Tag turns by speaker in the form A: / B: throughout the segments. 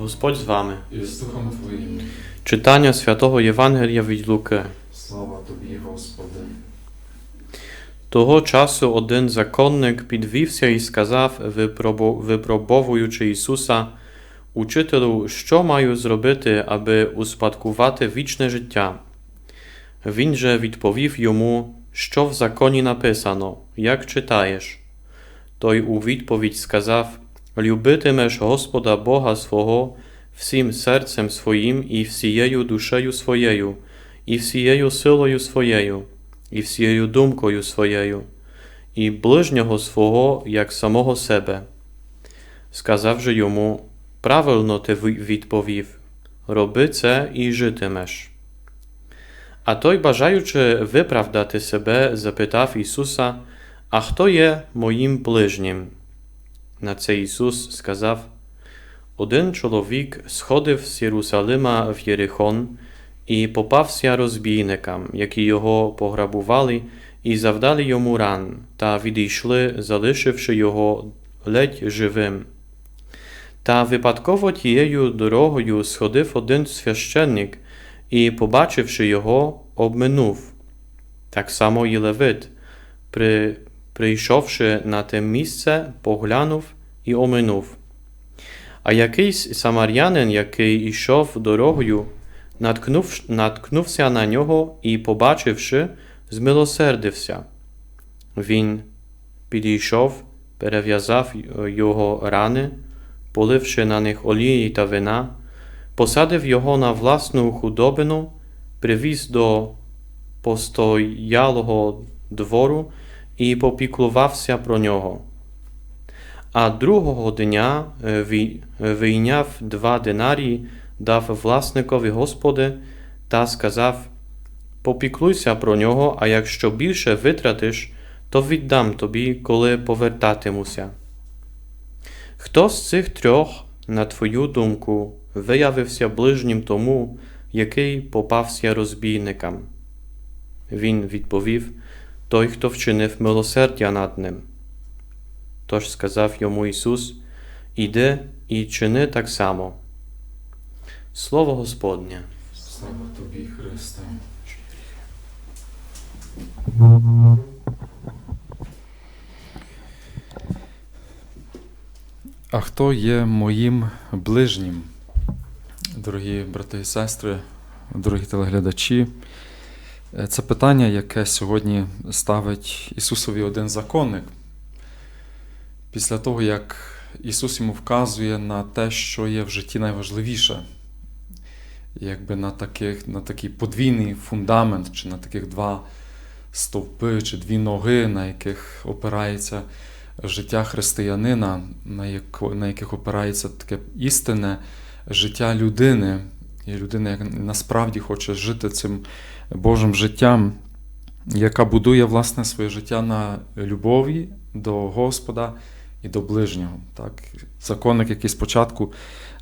A: Господь з вами.
B: і з Духом Твоїм.
A: Читання святого Євангелія від Луки.
B: Слава Тобі, Господи.
A: Того часу один законник підвівся і сказав, випробовуючи Ісуса, Учителю, що маю зробити, аби успадкувати вічне життя? Він же відповів йому, що в законі написано, як читаєш. Той у відповідь сказав: Любитимеш Господа Бога свого всім серцем своїм і всією душею своєю, і всією силою своєю, і всією думкою своєю, і ближнього свого як самого себе. Сказав же йому, правильно ти відповів, роби це і житимеш. А той, бажаючи виправдати себе, запитав Ісуса, а хто є моїм ближнім? На це Ісус сказав, один чоловік сходив з Єрусалима в Єрихон і попався розбійникам, які його пограбували і завдали йому ран, та відійшли, залишивши його ледь живим. Та випадково тією дорогою сходив один священник і, побачивши його, обминув. Так само і Левит, при, прийшовши на те місце, поглянув і оминув. А якийсь самарянин, який ішов дорогою, наткнув, наткнувся на нього і, побачивши, змилосердився. Він підійшов, перев'язав його рани, поливши на них олії та вина, посадив його на власну худобину, привіз до постоялого двору і попіклувався про нього. А другого дня е, е, вийняв два динарії, дав власникові Господи та сказав: Попіклуйся про нього, а якщо більше витратиш, то віддам тобі, коли повертатимуся. Хто з цих трьох, на твою думку, виявився ближнім тому, який попався розбійникам? Він відповів: Той, хто вчинив милосердя над ним. Тож сказав йому Ісус: Іди і чини так само. Слово Господнє.
B: Слава Тобі, Христе. А хто є моїм ближнім? Дорогі брати і сестри, дорогі телеглядачі, це питання, яке сьогодні ставить Ісусові один законник. Після того, як Ісус йому вказує на те, що є в житті найважливіше, якби на, таких, на такий подвійний фундамент, чи на таких два стовпи, чи дві ноги, на яких опирається життя християнина, на яких опирається таке істинне життя людини, і людина, яка насправді хоче жити цим Божим життям, яка будує власне своє життя на любові до Господа і до ближнього. Так? Законник, який спочатку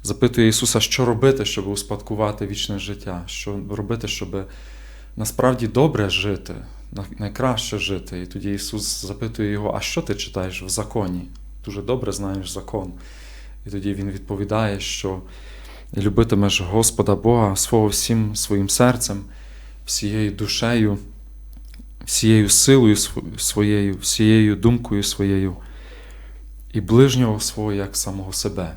B: запитує Ісуса, що робити, щоб успадкувати вічне життя, що робити, щоб насправді добре жити, найкраще жити. І тоді Ісус запитує його, а що ти читаєш в законі? Дуже добре знаєш закон. І тоді Він відповідає, що любитимеш Господа Бога свого всім своїм серцем, всією душею, всією силою своєю, всією думкою своєю, і ближнього свого як самого себе.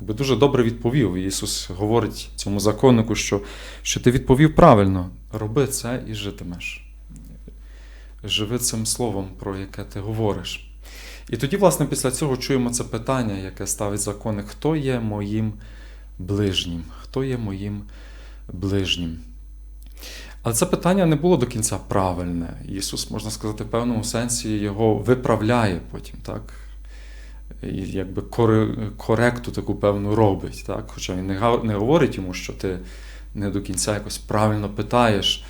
B: Якби дуже добре відповів. Ісус говорить цьому законнику, що, що ти відповів правильно, роби це і житимеш. Живи цим словом, про яке ти говориш. І тоді, власне, після цього чуємо це питання, яке ставить законник: хто є моїм ближнім? Хто є моїм ближнім? Але це питання не було до кінця правильне. Ісус, можна сказати, в певному сенсі його виправляє потім, так? І якби коректу таку певну робить. Так? Хоча він не говорить йому, що ти не до кінця якось правильно питаєш.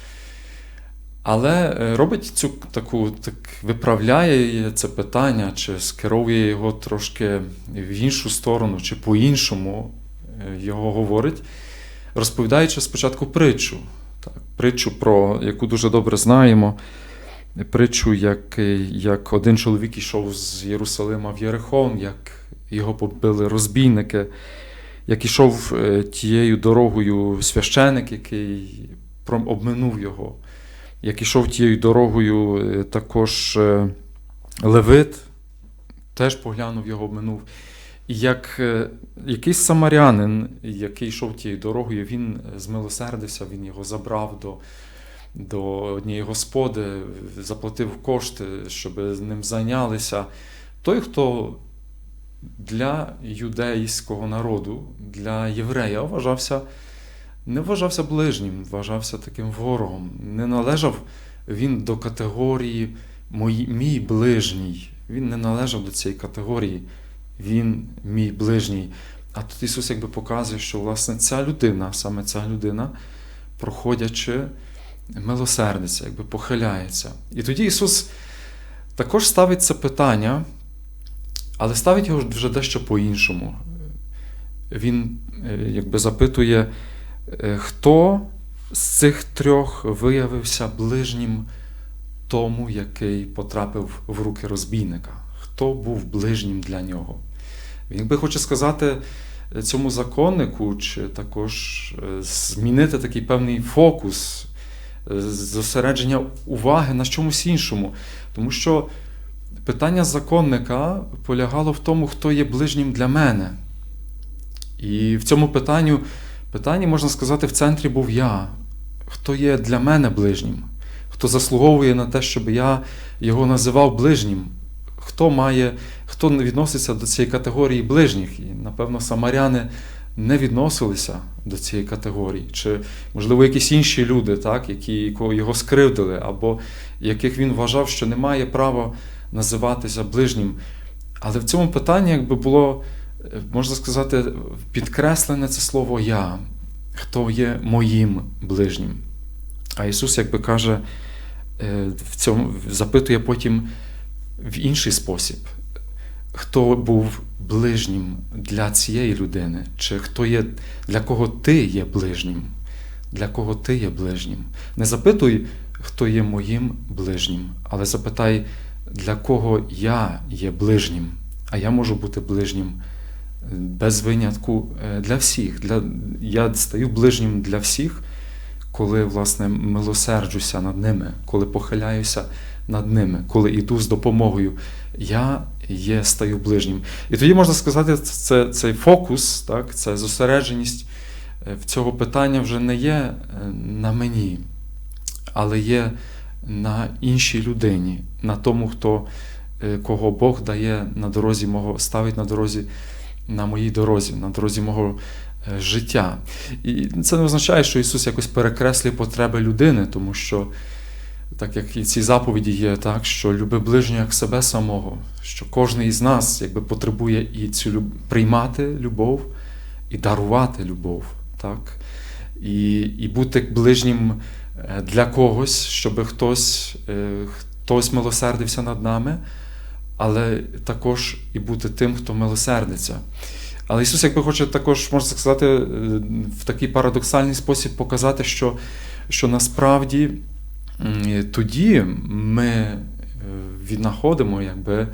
B: Але е, робить цю таку, так виправляє це питання, чи скеровує його трошки в іншу сторону, чи по-іншому його говорить, розповідаючи спочатку притчу. Так, притчу, про яку дуже добре знаємо. Притчу, як, як один чоловік ішов з Єрусалима в Єрихон, як його побили розбійники, як ішов е, тією дорогою священик, який обминув його, як ішов тією дорогою е, також е, Левит, теж поглянув його, обминув. Як е, якийсь самарянин, який йшов тією дорогою, він змилосердився, він його забрав до, до однієї господи, заплатив кошти, щоб ним зайнялися. Той, хто для юдейського народу, для єврея вважався, не вважався ближнім, вважався таким ворогом. Не належав він до категорії «мої- мій ближній. Він не належав до цієї категорії. Він мій ближній. А тут Ісус якби показує, що власне ця людина, саме ця людина, проходячи, милосердиться, якби похиляється. І тоді Ісус також ставить це питання, але ставить його вже дещо по-іншому. Він е, якби запитує, е, хто з цих трьох виявився ближнім тому, який потрапив в руки розбійника? Хто був ближнім для нього? Він якби хоче сказати цьому законнику, чи також е, змінити такий певний фокус, е, зосередження уваги на чомусь іншому. Тому що питання законника полягало в тому, хто є ближнім для мене. І в цьому питанню, питанні, можна сказати, в центрі був я. Хто є для мене ближнім? Хто заслуговує на те, щоб я його називав ближнім? Хто має, хто відноситься до цієї категорії ближніх? І, напевно, самаряни не відносилися до цієї категорії, чи, можливо, якісь інші люди, так, які його скривдили, або яких він вважав, що не має права називатися ближнім. Але в цьому питанні якби було, е, можна сказати, підкреслене це слово Я, хто є моїм ближнім. А Ісус, якби каже, е, в цьому запитує потім в інший спосіб, хто був ближнім для цієї людини, чи хто є, для кого ти є ближнім, для кого ти є ближнім. Не запитуй, хто є моїм ближнім, але запитай, для кого я є ближнім, а я можу бути ближнім е, без винятку е, для всіх. Для, я стаю ближнім для всіх, коли власне милосерджуся над ними, коли похиляюся над ними, коли йду з допомогою. Я є стаю ближнім. І тоді можна сказати, це, цей фокус, так, ця зосередженість е, цього питання вже не є е, на мені, але є на іншій людині, на тому, хто, е, кого Бог дає на дорозі мого, ставить на дорозі, на моїй дорозі, на дорозі мого життя. І це не означає, що Ісус якось перекреслює потреби людини, тому що, так як і ці заповіді є, так, що люби ближнього як себе самого, що кожен із нас якби потребує і цю люб... приймати любов, і дарувати любов. Так? І, і бути ближнім е, для когось, щоб хтось, е, хтось милосердився над нами, але також і бути тим, хто милосердиться. Але Ісус, якби хоче також, можна сказати, е, в такий парадоксальний спосіб показати, що, що насправді тоді ми е, віднаходимо якби,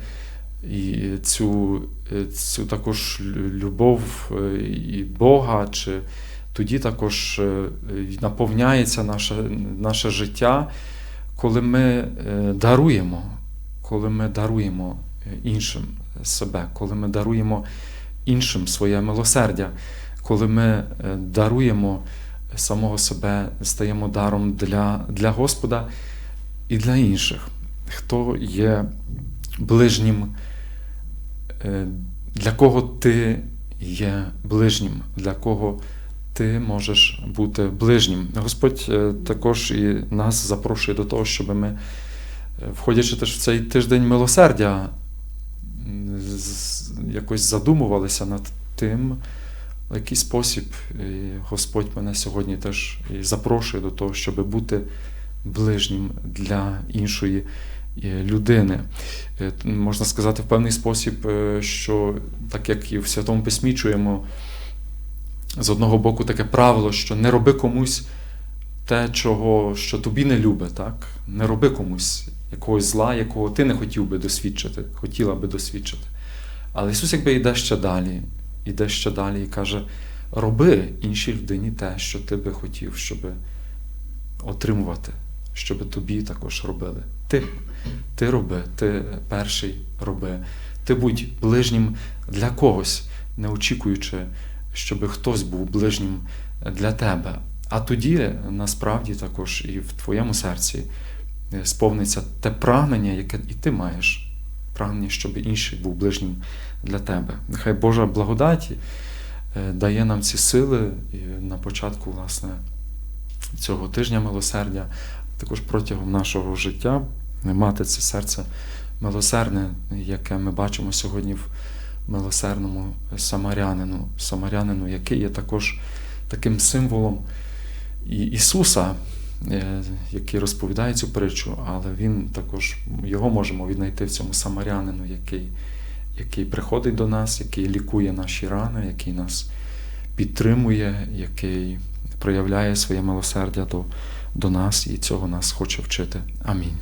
B: і цю, е, цю також любов е, і Бога, чи тоді також наповняється наше, наше життя, коли ми даруємо, коли ми даруємо іншим себе, коли ми даруємо іншим своє милосердя, коли ми даруємо самого себе, стаємо даром для, для Господа і для інших, хто є ближнім, е, для кого ти є ближнім, для кого ти можеш бути ближнім. Господь е, також і нас запрошує до того, щоб ми, е, входячи теж в цей тиждень милосердя, якось задумувалися над тим, в який спосіб Господь мене сьогодні теж запрошує до того, щоб бути ближнім для іншої людини. Е, Можна сказати в певний спосіб, е, що так як і в Святому Письмі чуємо з одного боку таке правило, що не роби комусь те, чого, що тобі не любить, так? Не роби комусь якогось зла, якого ти не хотів би досвідчити, хотіла би досвідчити. Але Ісус якби йде ще далі. Іде ще далі і каже: роби іншій людині те, що ти би хотів, щоб отримувати, щоб тобі також робили. Ти, ти роби, ти перший роби. Ти будь ближнім для когось, не очікуючи, щоб хтось був ближнім для тебе. А тоді насправді також і в твоєму серці сповниться те прагнення, яке і ти маєш. Прагнення, щоб інший був ближнім для тебе. Нехай Божа благодать е, дає нам ці сили і на початку, власне, цього тижня милосердя, також протягом нашого життя мати це серце милосердне, яке ми бачимо сьогодні в милосердному самарянину, самарянину, який є також таким символом Ісуса, який розповідає цю притчу, але він також його можемо віднайти в цьому самарянину, який, який приходить до нас, який лікує наші рани, який нас підтримує, який проявляє своє милосердя до, до нас і цього нас хоче вчити. Амінь.